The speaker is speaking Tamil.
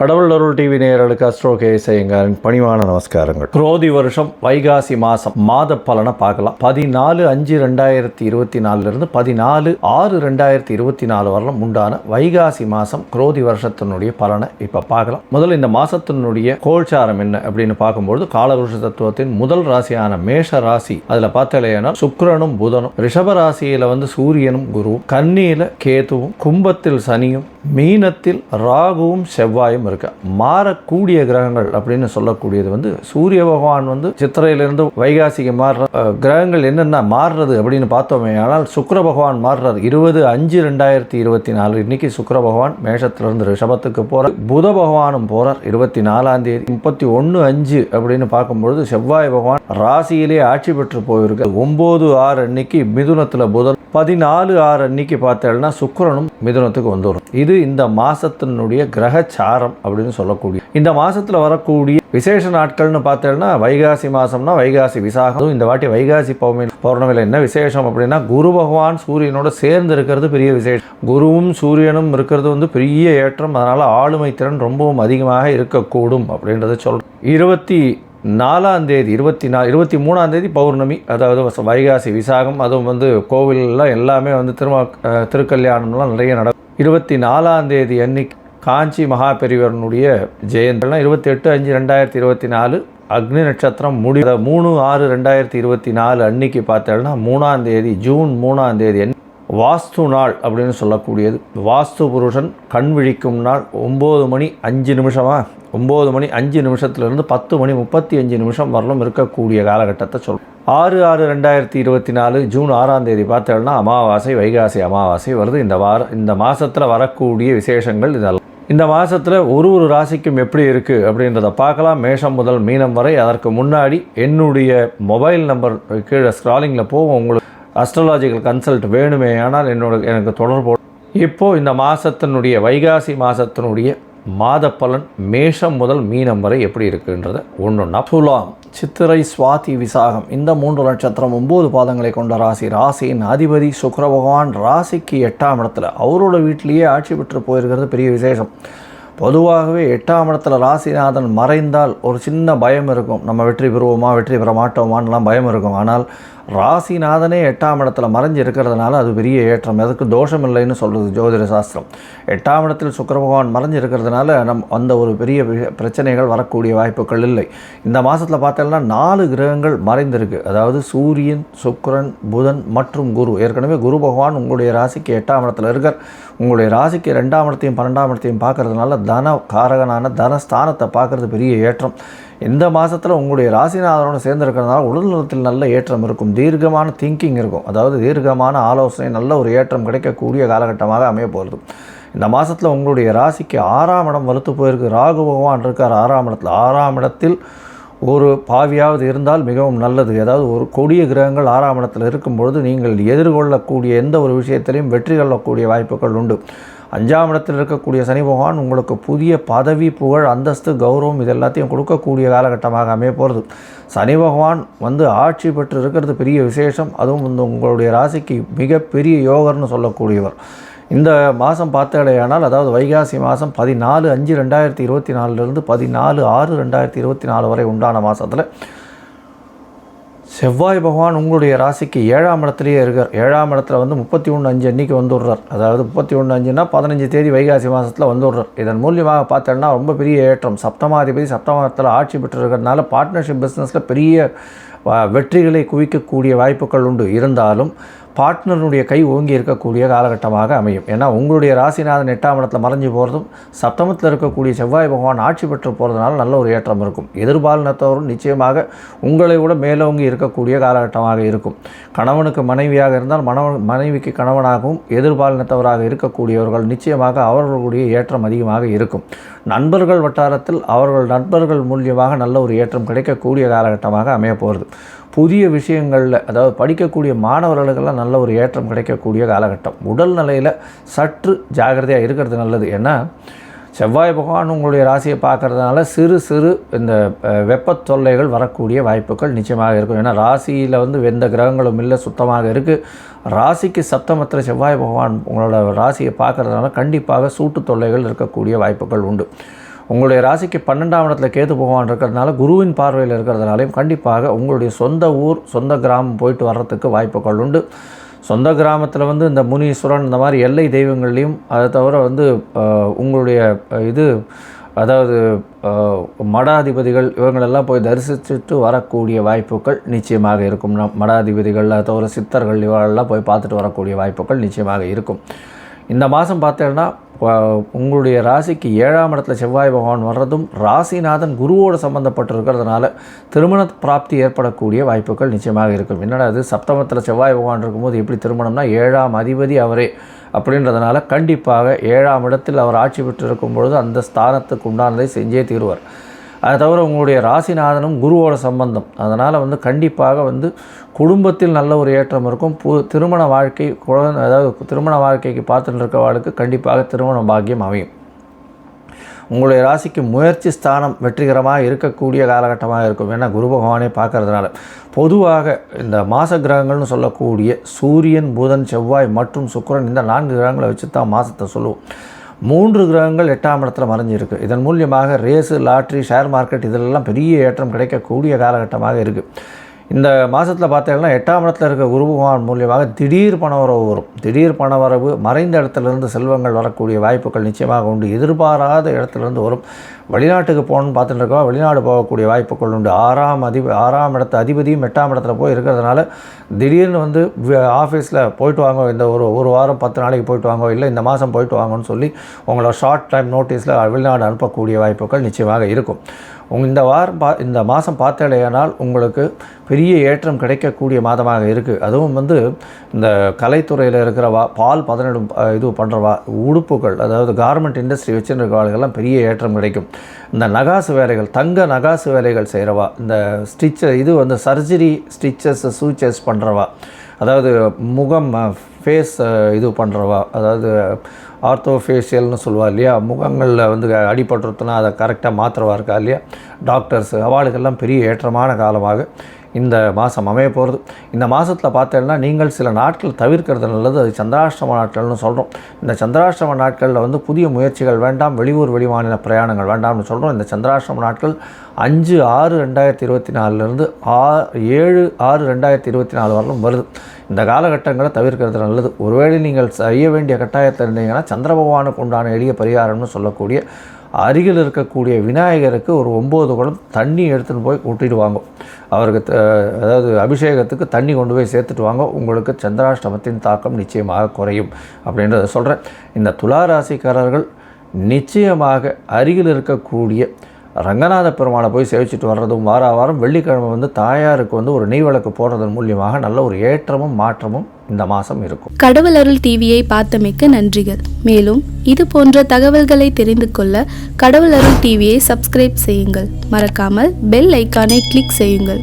கடவுள் அருள் டிவி நேயர்களுக்கு அஸ்ட்ரோ கேசையங்காரின் பணிவான நமஸ்காரங்கள். குரோதி வருஷம் வைகாசி மாதம் மாத பலனை பார்க்கலாம். பதினாலு அஞ்சு ரெண்டாயிரத்தி இருபத்தி நாலுலேருந்து பதினாலு ஆறு ரெண்டாயிரத்தி இருபத்தி நாலு வரலாம் உண்டான வைகாசி மாதம் குரோதி வருஷத்தினுடைய பலனை இப்போ பார்க்கலாம். முதல்ல இந்த மாதத்தினுடைய கோல்சாரம் என்ன அப்படின்னு பார்க்கும்பொழுது காலவருஷ தத்துவத்தின் முதல் ராசியான மேஷ ராசி அதில் பார்த்தாலேனா சுக்கரனும் புதனும். ரிஷப ராசியில் வந்து சூரியனும் குருவும் கன்னியில் கேதுவும் கும்பத்தில் சனியும் மீனத்தில் ராகுவும் செவ்வாயும் இருக்கு. மாறக்கூடிய கிரகங்கள் அப்படின்னு சொல்லக்கூடியது வந்து சூரிய பகவான் வந்து சித்திரையிலிருந்து வைகாசிக்கு மாறுற கிரகங்கள் என்னென்ன மாறுறது அப்படின்னு பார்த்தோமே ஆனால் சுக்கர பகவான் மாறுறார். இருபது அஞ்சு ரெண்டாயிரத்தி இருபத்தி நாலு இன்னைக்கு சுக்கர பகவான் மேஷத்திலிருந்து ரிஷபத்துக்கு போகிறார் புத பகவானும் போகிறார் இருபத்தி நாலாம் தேதி. முப்பத்தி ஒன்று அஞ்சு அப்படின்னு பார்க்கும்பொழுது செவ்வாய் பகவான் ராசியிலே ஆட்சி பெற்று போயிருக்கு ஒம்பது ஆறு அன்னைக்கு மிதுனத்தில் புதன் பதினாலு ஆறு அன்னைக்கு பார்த்தேன்னா சுக்கிரனும் மிதுனத்துக்கு வந்துடும் இது இந்த மாதத்தினுடைய கிரகச்சாரம் அப்படின்னு சொல்லக்கூடிய இந்த மாதத்தில் வரக்கூடிய விசேஷ நாட்கள்னு பார்த்தேன்னா வைகாசி மாதம்னா வைகாசி விசாகம். இந்த வாட்டி வைகாசி பௌர்ணமி பௌர்ணமியில் என்ன விசேஷம் அப்படின்னா குரு பகவான் சூரியனோட சேர்ந்து இருக்கிறது பெரிய விசேஷம். குருவும் சூரியனும் இருக்கிறது வந்து பெரிய ஏற்றம். அதனால் ஆளுமை திறன் ரொம்பவும் அதிகமாக இருக்கக்கூடும் அப்படின்றத சொல்கிறோம் இருபத்தி நாலாம் தேதி இருபத்தி நா இருபத்தி மூணாம் தேதி பௌர்ணமி அதாவது வைகாசி விசாகம் அதுவும் வந்து கோவிலெல்லாம் எல்லாமே வந்து திருமா திருக்கல்யாணம்லாம் நிறைய நடக்கும். இருபத்தி நாலாம் தேதி அன்னைக்கு காஞ்சி மகாபெரிவரனுடைய ஜெயந்திலாம் இருபத்தி எட்டு அஞ்சு ரெண்டாயிரத்தி இருபத்தி நாலு அக்னி நட்சத்திரம் முடி மூணு ஆறு ரெண்டாயிரத்தி இருபத்தி நாலு அன்னைக்கு பார்த்தோம்னா மூணாம் தேதி ஜூன் மூணாம் தேதி வாஸ்து நாள் அப்படின்னு சொல்லக்கூடியது. வாஸ்து புருஷன் கண் விழிக்கும் நாள் ஒம்பது மணி அஞ்சு நிமிஷமா? ஒம்பது மணி அஞ்சு நிமிஷத்துலேருந்து பத்து மணி முப்பத்தி அஞ்சு நிமிஷம் வரலும் இருக்கக்கூடிய காலகட்டத்தை சொல்லும் ஆறு ஆறு ரெண்டாயிரத்தி இருபத்தி நாலு ஜூன் ஆறாம் தேதி பார்த்தோம்னா அமாவாசை வைகாசி அமாவாசை வருது. இந்த வார இந்த மாதத்தில் வரக்கூடிய விசேஷங்கள் இதெல்லாம். இந்த மாதத்தில் ஒரு ஒரு ராசிக்கும் எப்படி இருக்குது அப்படின்றத பார்க்கலாம். மேஷம் முதல் மீனம் வரை அதற்கு முன்னாடி என்னுடைய மொபைல் நம்பர் கீழே ஸ்க்ராலிங்கில் போவோம் உங்களுக்கு அஸ்ட்ராலாஜிக்கல் கன்சல்ட் வேணுமே ஆனால் என்னோட எனக்கு தொடர்பு இப்போது இந்த மாதத்தினுடைய வைகாசி மாதத்தினுடைய மாத பலன் மேஷம் முதல் மீனம் வரை எப்படி இருக்குன்றத ஒன்றுன்னா துலாம் சித்திரை சுவாதி விசாகம் இந்த மூன்று நட்சத்திரம் ஒம்பது பாதங்களை கொண்ட ராசி ராசியின் அதிபதி சுக்கர பகவான் ராசிக்கு எட்டாம் இடத்துல. அவரோட வீட்டிலேயே ஆட்சி பெற்று போயிருக்கிறது பெரிய விசேஷம். பொதுவாகவே எட்டாம் இடத்துல ராசிநாதன் மறைந்தால் ஒரு சின்ன பயம் இருக்கும். நம்ம வெற்றி பெறுவோமா வெற்றி பெற மாட்டோமான்லாம் பயம் இருக்கும். ஆனால் ராசிநாதனே எட்டாம் இடத்துல மறைஞ்சு இருக்கிறதுனால அது பெரிய ஏற்றம். எதற்கு தோஷம் இல்லைன்னு சொல்கிறது ஜோதிட சாஸ்திரம். எட்டாம் இடத்தில் சுக்கர பகவான் மறைஞ்சு இருக்கிறதுனால நம் அந்த ஒரு பெரிய பிரச்சனைகள் வரக்கூடிய வாய்ப்புகள் இல்லை. இந்த மாதத்தில் பார்த்தோம்னா நாலு கிரகங்கள் மறைந்திருக்கு. அதாவது சூரியன் சுக்கரன் புதன் மற்றும் குரு. ஏற்கனவே குரு பகவான் உங்களுடைய ராசிக்கு எட்டாம் இடத்துல இருக்கார். உங்களுடைய ராசிக்கு ரெண்டாம் இடத்தையும் பன்னெண்டாம் இடத்தையும் பார்க்கறதுனால தன காரகனான தனஸ்தானத்தை பார்க்குறது பெரிய ஏற்றம். இந்த மாதத்தில் உங்களுடைய ராசிநாதனோடு சேர்ந்துருக்கிறதுனால உடல் நலத்தில் நல்ல ஏற்றம் இருக்கும். தீர்க்கமான திங்கிங் இருக்கும். அதாவது தீர்க்கமான ஆலோசனை நல்ல ஒரு ஏற்றம் கிடைக்கக்கூடிய காலகட்டமாக அமைய போகிறது இந்த மாதத்தில் உங்களுடைய ராசிக்கு ஆறாம் இடம் வலுத்து போயிருக்கு. ராகு பகவான் இருக்கார் ஆறாம் இடத்தில். ஆறாம் இடத்தில் ஒரு பாவியாவது இருந்தால் மிகவும் நல்லது. அதாவது ஒரு கொடிய கிரகங்கள் ஆறாம் இடத்தில் இருக்கும் பொழுது நீங்கள் எதிர்கொள்ளக்கூடிய எந்த ஒரு விஷயத்திலையும் வெற்றி கொள்ளக்கூடிய வாய்ப்புகள் உண்டு. அஞ்சாம் இடத்தில் இருக்கக்கூடிய சனி பகவான் உங்களுக்கு புதிய பதவி புகழ் அந்தஸ்து கௌரவம் இது எல்லாத்தையும் கொடுக்கக்கூடிய காலகட்டமாக அமைய போகிறது சனி பகவான் வந்து ஆட்சி பெற்று இருக்கிறது பெரிய விசேஷம். அதுவும் இந்த உங்களுடைய ராசிக்கு மிகப்பெரிய யோகர்னு சொல்லக்கூடியவர். இந்த மாதம் பார்த்தடையானால் அதாவது வைகாசி மாதம் பதினாலு அஞ்சு ரெண்டாயிரத்தி இருபத்தி நாலுலேருந்து பதினாலு ஆறு ரெண்டாயிரத்தி இருபத்தி நாலு வரை உண்டான மாதத்தில் செவ்வாய் பகவான் உங்களுடைய ராசிக்கு ஏழாம் இடத்துலையே இருக்கார். ஏழாம் இடத்துல வந்து முப்பத்தி ஒன்று அஞ்சு அன்னைக்கு வந்துடுறார். அதாவது முப்பத்தி ஒன்று அஞ்சுன்னா பதினஞ்சு தேதி வைகாசி மாதத்தில் வந்துடுறார். இதன் மூலியமாக பார்த்தோன்னா ரொம்ப பெரிய ஏற்றம். சப்தமாதிபதி சப்தமாதத்தில் ஆட்சி பெற்று இருக்கிறதுனால பார்ட்னர்ஷிப் பிஸ்னஸில் பெரிய வெற்றிகளை குவிக்கக்கூடிய வாய்ப்புகள் உண்டு. இருந்தாலும் பார்ட்னருடைய கை ஓங்கி இருக்கக்கூடிய காலகட்டமாக அமையும். ஏன்னா உங்களுடைய ராசிநாதன் எட்டாம் இடத்துல மறைஞ்சு போகிறதும் சப்தமத்தில் இருக்கக்கூடிய செவ்வாய் பகவான் ஆட்சி பெற்று போகிறதுனால நல்ல ஒரு ஏற்றம் இருக்கும். எதிர்பாலினத்தவரும் நிச்சயமாக உங்களை விட மேலோங்கி இருக்கக்கூடிய காலகட்டமாக இருக்கும். கணவனுக்கு மனைவியாக இருந்தால் மணவன் மனைவிக்கு கணவனாகவும் எதிர்பாலினத்தவராக இருக்கக்கூடியவர்கள் நிச்சயமாக அவர்களுடைய ஏற்றம் அதிகமாக இருக்கும். நண்பர்கள் வட்டாரத்தில் அவர்கள் நண்பர்கள் மூலியமாக நல்ல ஒரு ஏற்றம் கிடைக்கக்கூடிய காலகட்டமாக அமைய போகிறது புதிய விஷயங்களில் அதாவது படிக்கக்கூடிய மாணவர்களுக்கெல்லாம் நல்ல ஒரு ஏற்றம் கிடைக்கக்கூடிய காலகட்டம். உடல் நிலையில் சற்று ஜாகிரதையாக இருக்கிறது நல்லது. ஏன்னா செவ்வாய் பகவான் உங்களுடைய ராசியை பார்க்கறதுனால சிறு சிறு இந்த வெப்ப வெப்பத் தொல்லைகள் வரக்கூடிய வாய்ப்புகள் நிச்சயமாக இருக்கும். ஏன்னா ராசியில் வந்து எந்த கிரகங்களும் இல்லை சுத்தமாக இருக்குது ராசிக்கு சப்தமத்தில் செவ்வாய் பகவான் உங்களோட ராசியை பார்க்கறதுனால கண்டிப்பாக சூட்டு தொல்லைகள் இருக்கக்கூடிய வாய்ப்புகள் உண்டு. உங்களுடைய ராசிக்கு பன்னெண்டாம் இடத்துல கேது பகவான் இருக்கிறதுனால குருவின் பார்வையில் இருக்கிறதுனாலையும் கண்டிப்பாக உங்களுடைய சொந்த ஊர் சொந்த கிராமம் போயிட்டு வர்றதுக்கு வாய்ப்புகள் உண்டு. சொந்த கிராமத்தில் வந்து இந்த முனீஸ்வரன் இந்த மாதிரி எல்லை தெய்வங்கள்லையும் அதை தவிர வந்து உங்களுடைய இது அதாவது மடாதிபதிகள் இவங்களெல்லாம் போய் தரிசிச்சுட்டு வரக்கூடிய வாய்ப்புகள் நிச்சயமாக இருக்கும். மடாதிபதிகள் அதை தவிர சித்தர்கள் இவங்களெல்லாம் போய் பார்த்துட்டு வரக்கூடிய வாய்ப்புகள் நிச்சயமாக இருக்கும். இந்த மாதம் பார்த்தீங்கன்னா உங்களுடைய ராசிக்கு ஏழாம் இடத்துல செவ்வாய் பகவான் வர்றதும் ராசிநாதன் குருவோடு சம்மந்தப்பட்டிருக்கிறதுனால திருமண பிராப்தி ஏற்படக்கூடிய வாய்ப்புகள் நிச்சயமாக இருக்கும். என்னடா அது சப்தமத்தில் செவ்வாய் பகவான் இருக்கும்போது எப்படி திருமணம்னா ஏழாம் அதிபதி அவரே அப்படின்றதுனால கண்டிப்பாக ஏழாம் இடத்தில் அவர் ஆட்சி பெற்றிருக்கும் பொழுது அந்த ஸ்தானத்துக்கு உண்டானதை செஞ்சே தீருவார். அதை தவிர உங்களுடைய ராசிநாதனும் குருவோட சம்பந்தம். அதனால் வந்து கண்டிப்பாக வந்து குடும்பத்தில் நல்ல ஒரு ஏற்றம் இருக்கும். பு திருமண வாழ்க்கை குழந்தை அதாவது திருமண வாழ்க்கைக்கு பார்த்துட்டு இருக்கிறவாளுக்கு கண்டிப்பாக திருமண பாக்கியம் அமையும். உங்களுடைய ராசிக்கு முயற்சி ஸ்தானம் வெற்றிகரமாக இருக்கக்கூடிய காலகட்டமாக இருக்கும். ஏன்னா குரு பகவானே பார்க்கறதுனால. பொதுவாக இந்த மாச கிரகங்கள்னு சொல்லக்கூடிய சூரியன் புதன் செவ்வாய் மற்றும் சுக்கரன் இந்த நான்கு கிரகங்களை வச்சு தான் மாதத்தை சொல்லுவோம். மூன்று கிரகங்கள் எட்டாம் இடத்துல மறைஞ்சிருக்கு. இதன் மூலியமாக ரேஸு லாட்ரி ஷேர் மார்க்கெட் இதிலெல்லாம் பெரிய ஏற்றம் கிடைக்கக்கூடிய காலகட்டமாக இருக்குது இந்த மாதத்தில் பார்த்தீங்கன்னா எட்டாம் இடத்துல இருக்க குருபகவான் மூலியமாக திடீர் பணவரவு வரும். திடீர் பணவரவு மறைந்த இடத்துலேருந்து செல்வங்கள் வரக்கூடிய வாய்ப்புகள் நிச்சயமாக உண்டு. எதிர்பாராத இடத்துலேருந்து வரும். வெளிநாட்டுக்கு போகணும்னு பார்த்துட்டு இருக்கோம். வெளிநாடு போகக்கூடிய வாய்ப்புகள் உண்டு. ஆறாம் அதிப ஆறாம் இடத்து அதிபதியும் எட்டாம் இடத்துல போய் இருக்கிறதுனால திடீர்னு வந்து ஆஃபீஸில் போயிட்டு வாங்க இந்த ஒரு ஒரு வாரம் பத்து நாளைக்கு போயிட்டு வாங்க இல்லை இந்த மாதம் போயிட்டு வாங்கன்னு சொல்லி உங்களை ஷார்ட் டைம் நோட்டீஸில் வெளிநாடு அனுப்பக்கூடிய வாய்ப்புகள் நிச்சயமாக இருக்கும். உங்க இந்த வாரம் பா இந்த மாதம் பார்த்தடையானால் உங்களுக்கு பெரிய ஏற்றம் கிடைக்கக்கூடிய மாதமாக இருக்குது அதுவும் வந்து இந்த கலைத்துறையில் இருக்கிற வா பால் பதனிடும் இது பண்ணுறவா உடுப்புகள் அதாவது கார்மெண்ட் இண்டஸ்ட்ரி வச்சுருக்கிறவர்களுக்கெல்லாம் பெரிய ஏற்றம் கிடைக்கும். இந்த நகாசு வேலைகள் தங்க நகாசு வேலைகள் செய்கிறவா இந்த ஸ்டிச்சர் இது வந்து சர்ஜரி ஸ்டிச்சஸ் சூச்சஸ் பண்ணுறவா அதாவது முகம் ஃபேஸ் இது பண்ணுறவா அதாவது ஆர்த்தோஃபேஷியல்னு சொல்லுவா இல்லையா? முகங்களில் வந்து அடிபட்டுருத்துனா அதை கரெக்டாக மாத்திரவா இருக்கா இல்லையா? டாக்டர்ஸ் அவளுக்கெல்லாம் பெரிய ஏற்றமான காலமாக இந்த மாதம் அமைய போகிறது இந்த மாதத்தில் பார்த்தேன்னா நீங்கள் சில நாட்கள் தவிர்க்கிறது நல்லது. அது சந்திராஷ்டம நாட்கள்னு சொல்கிறோம் இந்த சந்திராஷ்டம நாட்களில் வந்து புதிய முயற்சிகள் வேண்டாம் வெளியூர் வெளிமாநில பிரயாணங்கள் வேண்டாம்னு சொல்கிறோம் இந்த சந்திராஷ்டம நாட்கள் அஞ்சு ஆறு ரெண்டாயிரத்தி இருபத்தி நாலுலேருந்து ஆ ஏழு ஆறு ரெண்டாயிரத்தி இருபத்தி நாலு வரலும் வருது. இந்த காலகட்டங்களை தவிர்க்கிறது நல்லது. ஒருவேளை நீங்கள் செய்ய வேண்டிய கட்டாயத்தில் இருந்தீங்கன்னா சந்திர பகவானுக்கு உண்டான எளிய பரிகாரம்னு சொல்லக்கூடிய அருகில் இருக்கக்கூடிய விநாயகருக்கு ஒரு ஒம்பது குடம் தண்ணி எடுத்துகிட்டு போய் கூட்டிட்டு வாங்க. அவருக்கு அதாவது அபிஷேகத்துக்கு தண்ணி கொண்டு போய் சேர்த்துட்டு வாங்க. உங்களுக்கு சந்திராஷ்டமத்தின் தாக்கம் நிச்சயமாக குறையும் அப்படின்றத சொல்கிறேன் இந்த துலா ராசிக்காரர்கள் நிச்சயமாக அருகில் இருக்கக்கூடிய ரங்கநாத பெருமானை போய் சேவிச்சுட்டு வர்றதும் வார வாரம் வெள்ளிக்கிழமை வந்து தாயாருக்கு வந்து ஒரு நெய் விளக்கு போடுறதன் மூலியமாக நல்ல ஒரு ஏற்றமும் மாற்றமும் இந்த மாதம் இருக்கும். கடவுள் அருள் டிவியை பார்த்தமைக்கு நன்றிகள். மேலும் இது போன்ற தகவல்களை தெரிந்து கொள்ள கடவுள் அருள் டிவியை சப்ஸ்கிரைப் செய்யுங்கள். மறக்காமல் பெல் ஐக்கானை கிளிக் செய்யுங்கள்.